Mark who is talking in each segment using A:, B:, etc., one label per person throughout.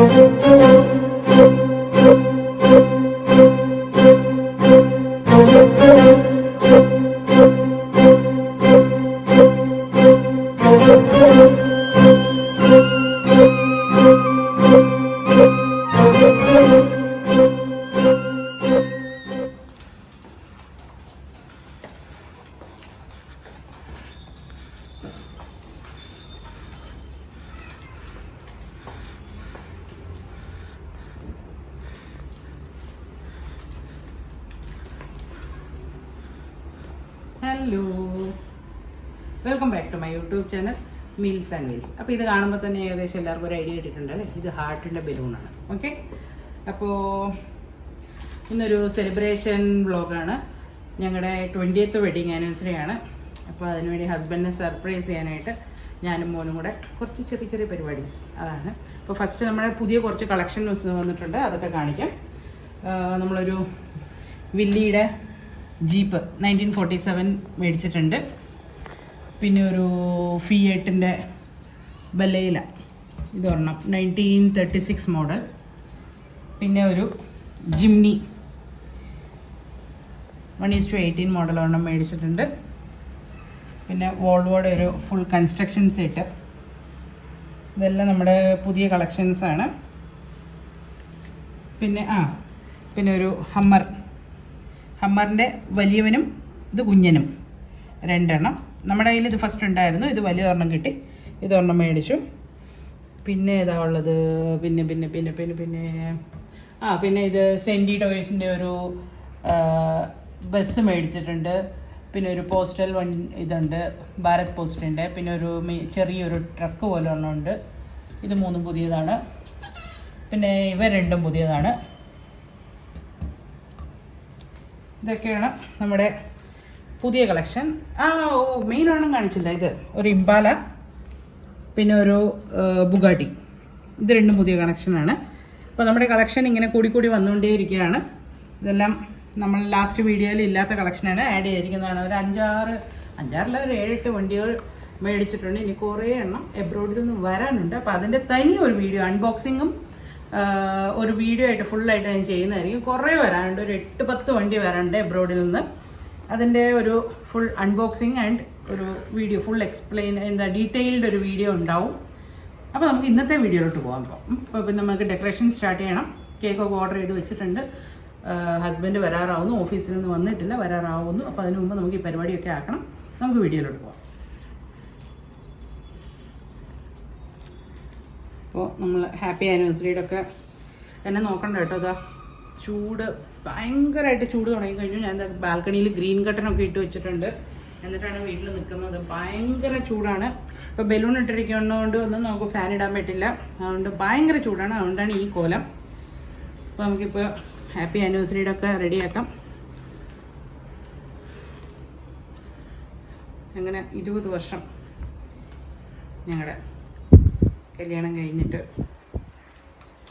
A: Thank you. Hello welcome back to my YouTube channel meals and meals അപ്പോൾ ഇത് കാണുമ്പോൾ തന്നെ ഏകദേശം എല്ലാവർക്കും ഒരു ഐഡിയ കിട്ടിയിട്ടുണ്ട് ഇത് ഹാർട്ടിന്റെ ബലൂണാണ് ഓക്കെ അപ്പോൾ ഇന്നൊരു സെലിബ്രേഷൻ വ്ളോഗാണ് ഞങ്ങളുടെ ട്വന്റിയത്ത് വെഡിങ് ആനിവേഴ്സറി ആണ്. അപ്പോൾ അതിനുവേണ്ടി ഹസ്ബൻഡിനെ സർപ്രൈസ് ചെയ്യാനായിട്ട് ഞാനും മോനും കൂടെ കുറച്ച് ചെറിയ ചെറിയ പരിപാടീസ് അതാണ്. അപ്പോൾ ഫസ്റ്റ് നമ്മുടെ പുതിയ കുറച്ച് കളക്ഷൻസ് വന്നിട്ടുണ്ട്. അതൊക്കെ കാണിക്കാം. നമ്മളൊരു വില്ലിയുടെ ജീപ്പ് നയന്റീൻ ഫോർട്ടി സെവൻ മേടിച്ചിട്ടുണ്ട്. പിന്നെ ഒരു ഫിയേട്ടിന്റെ ഇത് ഒരെണ്ണം നയന്റീൻ തേർട്ടി സിക്സ് മോഡൽ. പിന്നെ ഒരു Jimny one is two eighteen model ഒരെണ്ണം മേടിച്ചിട്ടുണ്ട്. പിന്നെ വോൾവോയുടെ ഒരു ഫുൾ കൺസ്ട്രക്ഷൻ സെറ്റ്. ഇതെല്ലാം നമ്മുടെ പുതിയ കളക്ഷൻസാണ്. പിന്നെ ആ പിന്നെ ഒരു ഹമ്മർ. ഹമ്മറിന്റെ വലിയവനും ഇത് കുഞ്ഞനും. രണ്ടെണ്ണം. നമ്മുടെ കയ്യിൽ ഇത് ഫസ്റ്റ് ഉണ്ടായിരുന്നു. ഇത് വലിയ ഒരെണ്ണം കിട്ടി. ഇതൊരെണ്ണം മേടിച്ചു. പിന്നെ ഏതാ ഉള്ളത്? പിന്നെ പിന്നെ പിന്നെ പിന്നെ പിന്നെ. ആ പിന്നെ ഇത് സെന്റി ടോയ്സിന്റെ ഒരു ബസ് മേടിച്ചിട്ടുണ്ട്. പിന്നെ ഒരു പോസ്റ്റൽ വൺ ഇതുണ്ട്. ഭാരത് പോസ്റ്റിന്റെ പിന്നെ ഒരു ചെറിയൊരു ട്രക്ക് പോലെ ഒന്നുണ്ട് ഇത് മൂന്നും പുതിയതാണ്. പിന്നെ ഇവ രണ്ടും പുതിയതാണ്. ഇതൊക്കെയാണ് നമ്മുടെ പുതിയ കളക്ഷൻ ആ ഓ മെയിൻ ഒന്നും കാണിച്ചില്ല ഇത്. ഒരു ഇമ്പാല പിന്നെ ഒരു ബുഗാട്ടി. ഇത് രണ്ടും പുതിയ കളക്ഷനാണ് അപ്പോൾ നമ്മുടെ കളക്ഷൻ ഇങ്ങനെ കൂടി കൂടി വന്നുകൊണ്ടേയിരിക്കുകയാണ്. ഇതെല്ലാം നമ്മൾ ലാസ്റ്റ് വീഡിയോയിൽ ഇല്ലാത്ത കളക്ഷനാണ് ആഡ് ചെയ്തിരിക്കുന്നതാണ്. ഒരു അഞ്ചാറ് അഞ്ചാറില്ല ഒരു ഏഴെട്ട് വണ്ടികൾ മേടിച്ചിട്ടുണ്ട്. ഇനി കുറേ എണ്ണം എബ്രോഡിൽ നിന്ന് വരാനുണ്ട്. അപ്പോൾ അതിന്റെ തനിയൊരു വീഡിയോ അൺബോക്സിങ്ങും ഒരു വീഡിയോ ആയിട്ട് ഫുള്ളായിട്ട് ഞാൻ ചെയ്യുന്നതായിരിക്കും. കുറേ വരാനുണ്ട്. ഒരു എട്ട് പത്ത് വണ്ടി വരാനുണ്ട് എബ്രോഡിൽ നിന്ന്. അതിന്റെ ഒരു ഫുൾ അൺബോക്സിങ് ആൻഡ് ഒരു വീഡിയോ ഫുൾ എക്സ്പ്ലെയിൻ എന്താ ഡീറ്റെയിൽഡ് ഒരു വീഡിയോ ഉണ്ടാവും. അപ്പോൾ നമുക്ക് ഇന്നത്തെ വീഡിയോയിലോട്ട് പോകാം ഇപ്പോൾ ഇപ്പോൾ പിന്നെ നമുക്ക് ഡെക്കറേഷൻ സ്റ്റാർട്ട് ചെയ്യണം. കേക്കൊക്കെ ഓർഡർ ചെയ്ത് വെച്ചിട്ടുണ്ട്. ഹസ്ബൻഡ് വരാറാവുന്നു. ഓഫീസിൽ നിന്ന് വന്നിട്ടില്ല വരാറാവുന്നു. അപ്പോൾ അതിന് മുമ്പ് നമുക്ക് ഈ പരിപാടിയൊക്കെ ആക്കണം. നമുക്ക് വീഡിയോയിലോട്ട് പോകാം അപ്പോൾ നമ്മൾ ഹാപ്പി ആനിവേഴ്സറിയുടെ ഒക്കെ എന്നെ നോക്കണ്ട കേട്ടോ. അതാ ചൂട് ഭയങ്കരമായിട്ട് ചൂട് തുടങ്ങി കഴിഞ്ഞു ഞാൻ ബാൽക്കണിയിൽ ഗ്രീൻ കട്ടനൊക്കെ ഇട്ട് വെച്ചിട്ടുണ്ട്. എന്നിട്ടാണ് വീട്ടിൽ നിൽക്കുന്നത് ഭയങ്കര ചൂടാണ്. ഇപ്പോൾ ബലൂൺ ഇട്ടിരിക്കുന്നതുകൊണ്ട് ഒന്നും നമുക്ക് ഫാൻ ഇടാൻ പറ്റില്ല. അതുകൊണ്ട് ഭയങ്കര ചൂടാണ്. അതുകൊണ്ടാണ് ഈ കോലം. അപ്പോൾ നമുക്കിപ്പോൾ ഹാപ്പി ആനിവേഴ്സറിയുടെ ഒക്കെ റെഡിയാക്കാം. അങ്ങനെ ഇരുപത് വർഷം ഞങ്ങളുടെ കല്യാണം കഴിഞ്ഞിട്ട്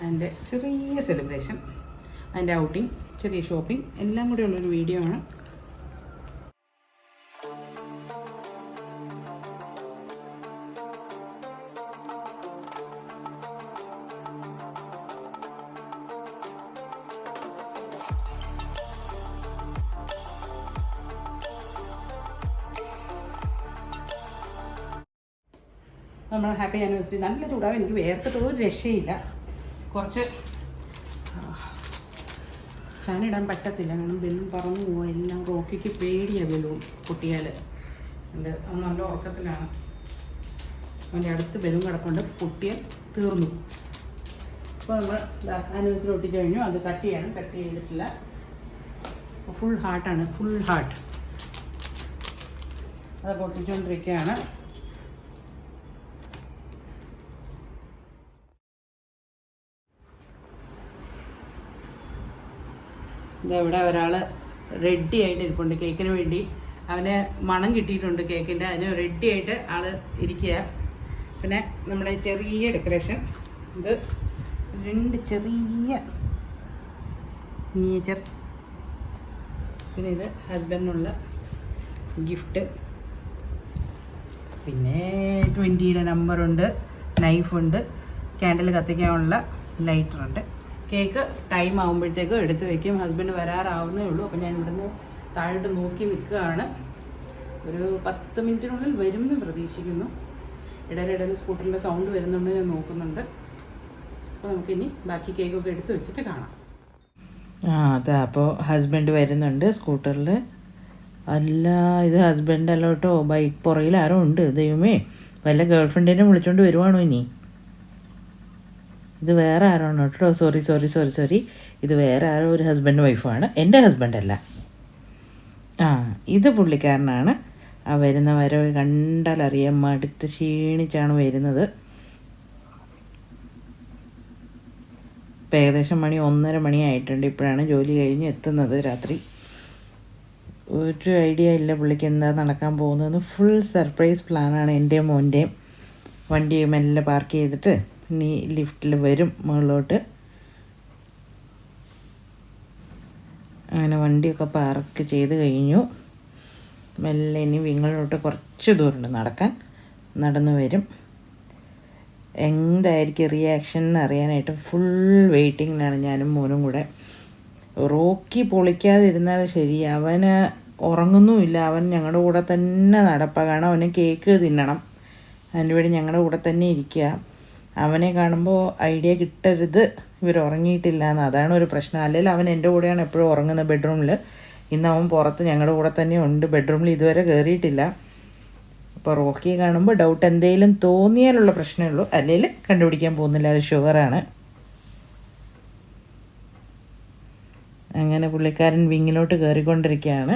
A: അതിന്റെ ചെറിയ സെലിബ്രേഷൻ അതിന്റെ ഔട്ടിങ് ചെറിയ ഷോപ്പിംഗ് എല്ലാം കൂടെ ഉള്ളൊരു വീഡിയോ ആണ്. നമ്മൾ ഹാപ്പി ആനിവേഴ്സറി. നല്ല ചൂടാവും എനിക്ക് വേർത്തിട്ട് ഒരു രക്ഷയില്ല. കുറച്ച് ഫാൻ ഇടാൻ പറ്റത്തില്ല. കാരണം ബലൂൺ പറന്നു പോവാ. എല്ലാം റോക്കിക്ക് പേടിയാണ് ബലൂൺ പൊട്ടിയാൽ ഉണ്ട് അവൻ നല്ല ഉറക്കത്തിലാണ്. അവന്റെ അടുത്ത് ബലൂൺ കിടപ്പുണ്ട്. പൊട്ടിയാൽ തീർന്നു. അപ്പോൾ നമ്മൾ ആനിവേഴ്സറി ഓട്ടി കഴിഞ്ഞു. അത് കട്ട് ചെയ്യണം. കട്ട് ചെയ്തിട്ടില്ല. ഫുൾ ഹാർട്ടാണ് ഫുൾ ഹാർട്ട് അതൊക്കെ ഒട്ടിച്ചുകൊണ്ടിരിക്കുകയാണ് ഇതവിടെ ഒരാൾ റെഡി ആയിട്ട് ഇരിപ്പുണ്ട് കേക്കിന് വേണ്ടി. അവന് മണം കിട്ടിയിട്ടുണ്ട് കേക്കിന്റെ അതിന് റെഡി ആയിട്ട് ആൾ ഇരിക്കുക. പിന്നെ നമ്മുടെ ചെറിയ ഡെക്കറേഷൻ ഇത് രണ്ട് ചെറിയ മിനിയേച്ചർ പിന്നെ ഇത് ഹസ്ബൻഡിനുള്ള ഗിഫ്റ്റ് പിന്നെ ട്വന്റിയുടെ നമ്പറുണ്ട് നൈഫുണ്ട് ക്യാൻഡിൽ കത്തിക്കാനുള്ള ലൈറ്റർ ഉണ്ട്. കേക്ക് ടൈം ആകുമ്പോഴത്തേക്ക് എടുത്ത് വെക്കും. ഹസ്ബൻഡ് വരാറാവുന്നേ ഉള്ളൂ. അപ്പം ഞാൻ ഇവിടുന്ന് താഴോട്ട് നോക്കി നിൽക്കുകയാണ്. ഒരു പത്ത് മിനിറ്റിനുള്ളിൽ വരുമെന്ന് പ്രതീക്ഷിക്കുന്നു. ഇടയിലിടയിൽ സ്കൂട്ടറിന്റെ സൗണ്ട് വരുന്നുണ്ട് ഞാൻ നോക്കുന്നുണ്ട്. അപ്പോൾ നമുക്കിനി ബാക്കി കേക്കൊക്കെ എടുത്ത് വെച്ചിട്ട് കാണാം.
B: ആ അതെ. അപ്പോൾ ഹസ്ബൻഡ് വരുന്നുണ്ട് സ്കൂട്ടറിൽ അല്ല ഇത് ഹസ്ബൻഡ് അല്ലോട്ടോ ബൈക്ക് പുറകിൽ ആരോ ഉണ്ട്. ദൈവമേ. വല്ല ഗേൾഫ്രണ്ടിനെ വിളിച്ചുകൊണ്ട് വരുവാണോ ഇനി? ഇത് വേറെ ആരാണ് കേട്ടോ സോറി സോറി സോറി സോറി ഇത് വേറെ ആരോ ഒരു ഹസ്ബൻഡ് വൈഫാണ് എന്റെ ഹസ്ബൻഡല്ല ആ ഇത് പുള്ളിക്കാരനാണ്. ആ വരുന്ന വരവ് കണ്ടാൽ മടുത്ത് ക്ഷീണിച്ചാണ് വരുന്നത്. ഇപ്പം ഏകദേശം മണി ഒന്നര മണിയായിട്ടുണ്ട് ഇപ്പോഴാണ് ജോലി കഴിഞ്ഞ് എത്തുന്നത് രാത്രി. ഒരു ഐഡിയ ഇല്ല പുള്ളിക്ക് എന്താ നടക്കാൻ പോകുന്നതെന്ന്. ഫുൾ സർപ്രൈസ് പ്ലാനാണ് എന്റെയും മോന്റെയും വണ്ടിയും എല്ലാം പാർക്ക് ചെയ്തിട്ട് ഇനി ലിഫ്റ്റിൽ വരും മുകളിലോട്ട്. അങ്ങനെ വണ്ടിയൊക്കെ പാർക്ക് ചെയ്ത് കഴിഞ്ഞു. മെല്ലെ ഇനി വിങ്ങളിലോട്ട് കുറച്ച് ദൂരമുണ്ട് നടക്കാൻ. നടന്നു വരും. എന്തായിരിക്കും റിയാക്ഷൻ എന്ന് അറിയാനായിട്ട് ഫുൾ വെയിറ്റിങ്ങിലാണ് ഞാനും മോനും കൂടെ. റോക്കി പൊളിക്കാതിരുന്നാൽ ശരി. അവന് ഉറങ്ങുന്നുമില്ല. അവൻ ഞങ്ങളുടെ കൂടെ തന്നെ നടപ്പ. കാരണം അവന് കേക്ക് തിന്നണം. അതിന്റെ വേണ്ടി ഞങ്ങളുടെ കൂടെ തന്നെ ഇരിക്കുക. അവനെ കാണുമ്പോൾ ഐഡിയ കിട്ടരുത്. ഇവർ ഉറങ്ങിയിട്ടില്ല എന്ന് അതാണ് ഒരു പ്രശ്നം. അല്ലെങ്കിൽ അവൻ എന്റെ കൂടെയാണ് എപ്പോഴും ഉറങ്ങുന്നത് ബെഡ്റൂമിൽ ഇന്ന് അവൻ പുറത്ത് ഞങ്ങളുടെ കൂടെ തന്നെ ഉണ്ട്. ബെഡ്റൂമിൽ ഇതുവരെ കയറിയിട്ടില്ല അപ്പോൾ റോക്കിയെ കാണുമ്പോൾ ഡൗട്ട് എന്തെങ്കിലും തോന്നിയാലുള്ള പ്രശ്നമേ ഉള്ളൂ. അല്ലെങ്കിൽ കണ്ടുപിടിക്കാൻ പോകുന്നില്ല. അത് ഷുഗറാണ് അങ്ങനെ പുള്ളിക്കാരൻ വിങ്ങിലോട്ട് കയറിക്കൊണ്ടിരിക്കുകയാണ്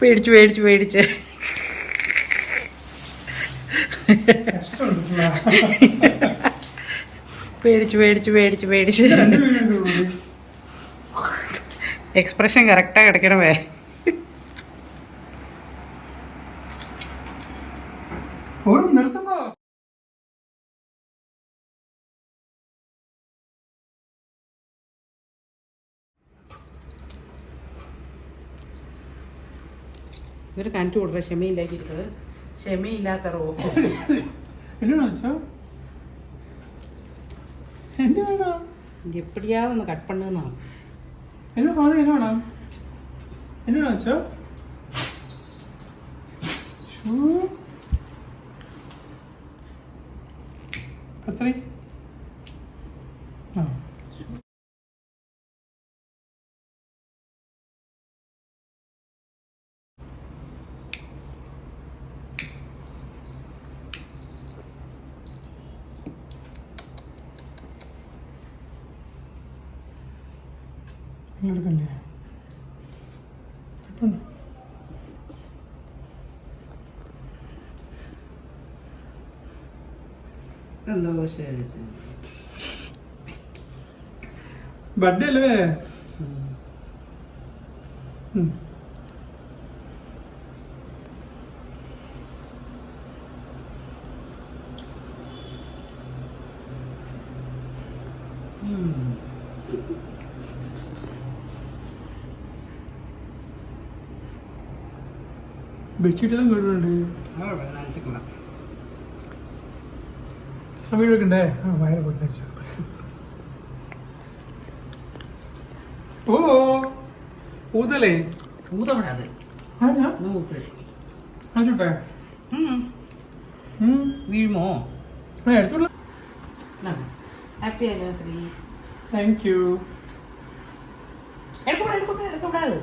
A: പേടിച്ചു പേടിച്ചു പേടിച്ച്. പേടിച്ച് പേടിച്ച് പേടിച്ച് പേടിച്ച്. എക്സ്പ്രഷൻ കറക്റ്റാ കിടക്കണമേ
C: ഒരു നിർത്തുന്നോ
A: ഇവർ കാണിച്ചു കൊടുക്കുക ക്ഷമയില്ലാതിരിക്കുന്നത് ക്ഷമയില്ലാത്ത റോ
C: എന്നാ
A: ഒന്ന് കട്ട് പണ്ടെന്നാണ്
C: എന്നാ പാതി എന്നെ വേണം? എന്നാ വെച്ചോ കത്രി ആ എടുക്കണ്ടേ കിട്ടണ്ടോ
A: എന്തോ
C: ബർത്ത്ഡേ അല്ലേ? ഉം. ബെഡ്ഷീറ്റ് എല്ലാം കേട്ടിട്ടുണ്ട് ആ വീട് വെക്കണ്ടേ ആ വയറ് പൊട്ടിച്ച. ഓ ഊതലേ? കാണിച്ചോട്ടെ ഉം.
A: വീഴുമോ?
C: ആ എടുത്തോളൂ.
A: ഹാപ്പി ആനിവേഴ്സറി
C: താങ്ക് യു
A: എടുക്കപ്പെടാ എടുക്കപ്പെടാ എടുക്കപ്പെടാത്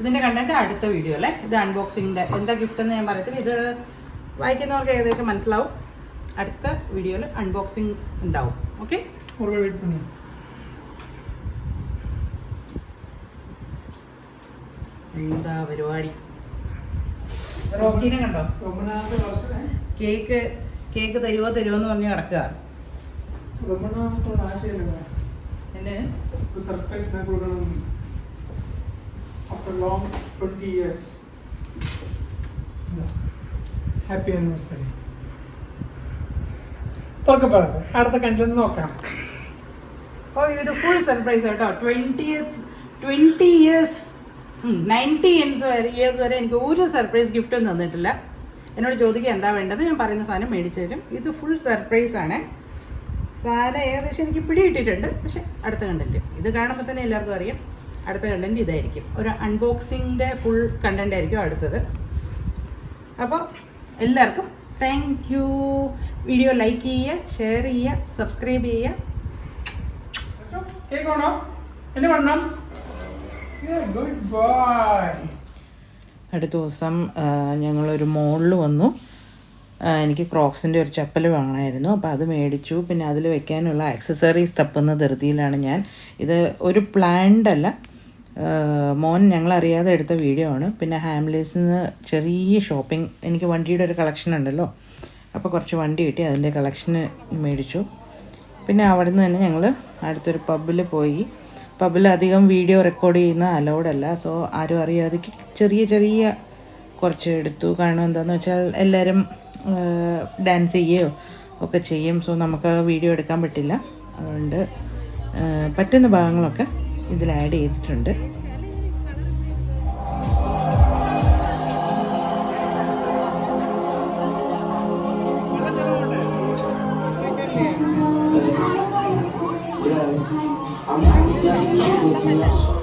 A: ഇതിന്റെ കണ്ടന്റ് അടുത്ത വീഡിയോ അല്ലേ? ഇത് അൺബോക്സിങ്ങിന്റെ എന്താ ഗിഫ്റ്റ് എന്ന് ഞാൻ പറയത്തില്ല. ഇത് വായിക്കുന്നവർക്ക് ഏകദേശം മനസ്സിലാവും. അടുത്ത വീഡിയോയിൽ അൺബോക്സിങ് ഉണ്ടാവും. ഓക്കെ
C: വെയിറ്റ് പണി.
A: എന്താ പരിപാടി? റോക്കീനെ കണ്ടോ? കേക്ക് കേക്ക് തരുമോ തരുമോ എന്ന് പറഞ്ഞ് കിടക്കുക
C: സർപ്രൈസ് കൊടുക്കണം. After long twenty years happy anniversary തുറക്കം തുറക്കപ്പെടുന്നത് അടുത്ത കണ്ടിട്ട് നോക്കാം.
A: ഓ ഇത് ഫുൾ സർപ്രൈസ് കേട്ടോ twenty twenty years ninety years വരെ ഇയേഴ്സ് വരെ എനിക്ക് ഒരു സർപ്രൈസ് ഗിഫ്റ്റും തന്നിട്ടില്ല. എന്നോട് ചോദിക്കുക എന്താ വേണ്ടത്? ഞാൻ പറയുന്ന സാധനം മേടിച്ചു തരും. ഇത് ഫുൾ സർപ്രൈസ് ആണ്. സാധനം ഏകദേശം എനിക്ക് പിടിയിട്ടിട്ടുണ്ട് പക്ഷെ അടുത്ത കണ്ടിട്ട് ഇത് കാണുമ്പോൾ തന്നെ എല്ലാവർക്കും അറിയാം. അടുത്ത കണ്ടന്റ് ഇതായിരിക്കും. ഒരു അൺബോക്സിങ്ങിന്റെ ഫുൾ കണ്ടന്റ് ആയിരിക്കും അടുത്തത്. അപ്പോൾ എല്ലാവർക്കും താങ്ക് യു വീഡിയോ ലൈക്ക് ചെയ്യുക ഷെയർ ചെയ്യുക സബ്സ്ക്രൈബ് ചെയ്യുക.
C: എന്നെ ഗുഡ് ബോയ്
B: അടുത്ത ദിവസം ഞങ്ങളൊരു മോളിൽ വന്നു. എനിക്ക് ക്രോക്സിന്റെ ഒരു ചപ്പൽ വാങ്ങണമായിരുന്നു അപ്പോൾ അത് മേടിച്ചു. പിന്നെ അതിൽ വെക്കാനുള്ള ആക്സസറീസ് തപ്പുന്ന ധൃതിയിലാണ് ഞാൻ. ഇത് ഒരു പ്ലാൻഡ് അല്ല. മോൻ ഞങ്ങളറിയാതെ എടുത്ത വീഡിയോ ആണ്. പിന്നെ ഹാംലേസിൽ നിന്ന് ചെറിയ ഷോപ്പിംഗ് എനിക്ക് വണ്ടിയുടെ ഒരു കളക്ഷൻ ഉണ്ടല്ലോ. അപ്പോൾ കുറച്ച് വണ്ടി കിട്ടി അതിന്റെ കളക്ഷന് മേടിച്ചു. പിന്നെ അവിടെ നിന്ന് തന്നെ ഞങ്ങൾ അടുത്തൊരു പബ്ബിൽ പോയി. പബ്ബിൽ അധികം വീഡിയോ റെക്കോർഡ് ചെയ്യുന്ന അലൗഡല്ല സോ ആരും അറിയാതെ ചെറിയ ചെറിയ കുറച്ച് എടുത്തു. കാരണം എന്താണെന്ന് വെച്ചാൽ എല്ലാവരും ഡാൻസ് ചെയ്യുകയോ ഒക്കെ ചെയ്യും. സോ നമുക്ക് വീഡിയോ എടുക്കാൻ പറ്റില്ല. അതുകൊണ്ട് പറ്റുന്ന ഭാഗങ്ങളൊക്കെ ഇതിൽ ആഡ് ചെയ്തിട്ടുണ്ട്.
D: I'm